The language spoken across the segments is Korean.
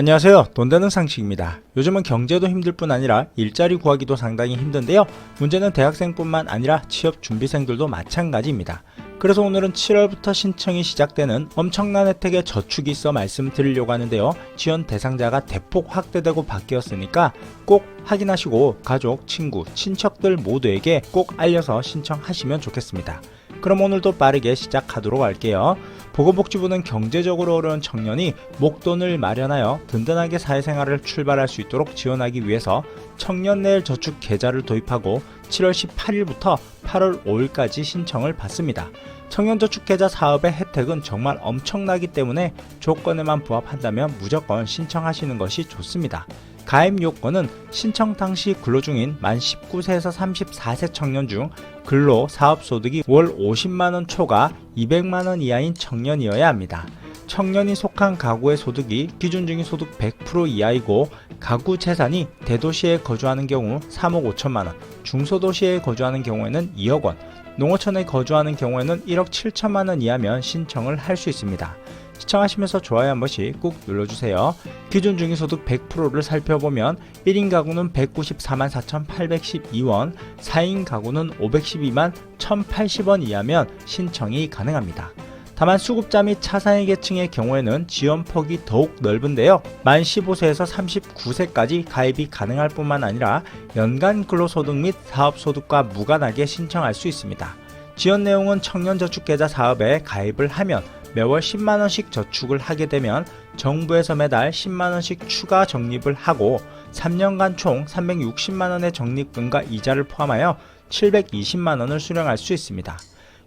안녕하세요. 돈 되는 상식입니다. 요즘은 경제도 힘들 뿐 아니라 일자리 구하기도 상당히 힘든데요. 문제는 대학생뿐만 아니라 취업 준비생들도 마찬가지입니다. 그래서 오늘은 7월부터 신청이 시작되는 엄청난 혜택의 저축이 있어 말씀드리려고 하는데요. 지원 대상자가 대폭 확대되고 바뀌었으니까 꼭 확인하시고 가족, 친구, 친척들 모두에게 꼭 알려서 신청하시면 좋겠습니다. 그럼 오늘도 빠르게 시작하도록 할게요. 보건복지부는 경제적으로 어려운 청년이 목돈을 마련하여 든든하게 사회생활을 출발할 수 있도록 지원하기 위해서 청년내일 저축 계좌를 도입하고 7월 18일부터 8월 5일까지 신청을 받습니다. 청년저축계좌 사업의 혜택은 정말 엄청나기 때문에 조건에만 부합한다면 무조건 신청하시는 것이 좋습니다. 가입 요건은 신청 당시 근로 중인 만 19세에서 34세 청년 중 근로 사업 소득이 월 50만 원 초과 200만 원 이하인 청년이어야 합니다. 청년이 속한 가구의 소득이 기준 중위 소득 100% 이하이고 가구 재산이 대도시에 거주하는 경우 3억 5천만 원, 중소도시에 거주하는 경우에는 2억 원, 농어촌에 거주하는 경우에는 1억 7천만 원 이하면 신청을 할 수 있습니다. 시청하시면서 좋아요 한 번씩 꾹 눌러주세요. 기준 중위소득 100%를 살펴보면 1인 가구는 194만 4,812원, 4인 가구는 512만 1,080원 이하면 신청이 가능합니다. 다만 수급자 및 차상위 계층의 경우에는 지원 폭이 더욱 넓은데요. 만 15세에서 39세까지 가입이 가능할 뿐만 아니라 연간 근로소득 및 사업소득과 무관하게 신청할 수 있습니다. 지원 내용은 청년저축계좌 사업에 가입을 하면 매월 10만원씩 저축을 하게 되면 정부에서 매달 10만원씩 추가 적립을 하고 3년간 총 360만원의 적립금과 이자를 포함하여 720만원을 수령할 수 있습니다.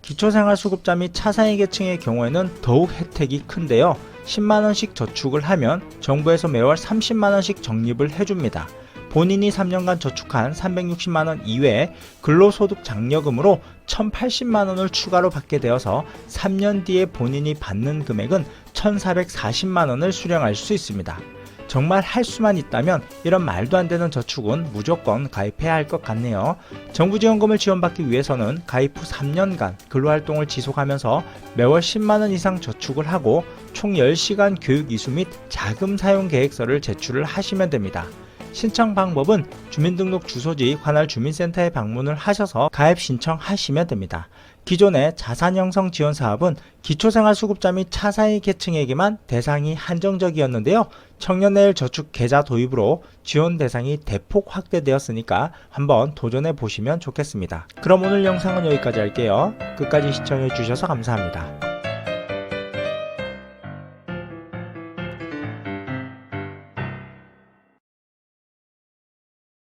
기초생활수급자 및 차상위 계층의 경우에는 더욱 혜택이 큰데요. 10만원씩 저축을 하면 정부에서 매월 30만원씩 적립을 해줍니다. 본인이 3년간 저축한 360만원 이외에 근로소득 장려금으로 1080만원을 추가로 받게 되어서 3년 뒤에 본인이 받는 금액은 1440만원을 수령할 수 있습니다. 정말 할 수만 있다면 이런 말도 안 되는 저축은 무조건 가입해야 할 것 같네요. 정부 지원금을 지원받기 위해서는 가입 후 3년간 근로활동을 지속하면서 매월 10만원 이상 저축을 하고 총 10시간 교육 이수 및 자금 사용 계획서를 제출을 하시면 됩니다. 신청 방법은 주민등록 주소지 관할 주민센터에 방문을 하셔서 가입 신청하시면 됩니다. 기존의 자산 형성 지원 사업은 기초생활수급자 및 차상위 계층에게만 대상이 한정적이었는데요. 청년내일 저축 계좌 도입으로 지원 대상이 대폭 확대되었으니까 한번 도전해 보시면 좋겠습니다. 그럼 오늘 영상은 여기까지 할게요. 끝까지 시청해 주셔서 감사합니다.